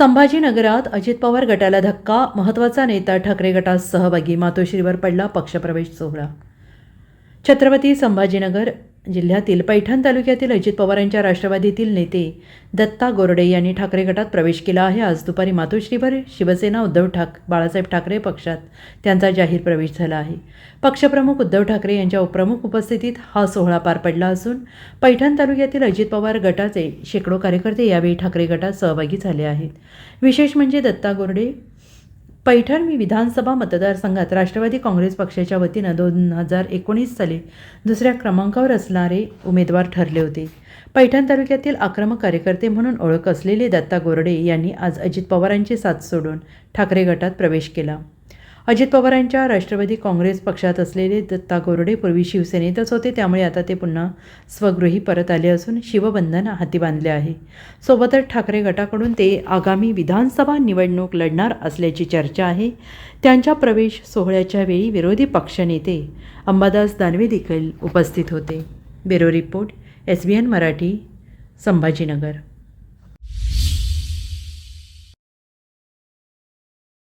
संभाजीनगरात अजित पवार गटाला धक्का महत्त्वाचा नेता ठाकरे गटात सहभागी मातोश्रीवर पडला पक्षप्रवेश सोहळा. छत्रपती संभाजीनगर जिल्ह्यातील पैठण तालुक्यातील अजित पवारांच्या राष्ट्रवादीतील नेते दत्ता गोरडे यांनी ठाकरे गटात प्रवेश केला आहे. आज दुपारी मातोश्रीवर शिवसेना उद्धव ठाक बाळासाहेब ठाकरे पक्षात त्यांचा जाहीर प्रवेश झाला आहे. पक्षप्रमुख उद्धव ठाकरे यांच्या प्रमुख उपस्थितीत हा सोहळा पार पडला असून पैठण तालुक्यातील अजित पवार गटाचे शेकडो कार्यकर्ते यावेळी ठाकरे गटात सहभागी झाले आहेत. विशेष म्हणजे दत्ता गोरडे पैठण मी विधानसभा मतदारसंघात राष्ट्रवादी काँग्रेस पक्षाच्या वतीनं दोन हजार एकोणीस साली दुसऱ्या क्रमांकावर असणारे उमेदवार ठरले होते. पैठण तालुक्यातील आक्रमक कार्यकर्ते म्हणून ओळख असलेले दत्ता गोरडे यांनी आज अजित पवारांची साथ सोडून ठाकरे गटात प्रवेश केला. अजित पवारांच्या राष्ट्रवादी काँग्रेस पक्षात असलेले दत्ता गोरडे पूर्वी शिवसेनेतच होते त्यामुळे आता ते पुन्हा स्वगृही परत आले असून शिवबंधन हाती बांधले आहे. सोबतच ठाकरे गटाकडून ते आगामी विधानसभा निवडणूक लढणार असल्याची चर्चा आहे. त्यांच्या प्रवेश सोहळ्याच्या वेळी विरोधी पक्षनेते अंबादास दानवे देखील उपस्थित होते. Bureau report S B N Marathi Sambhajinagar.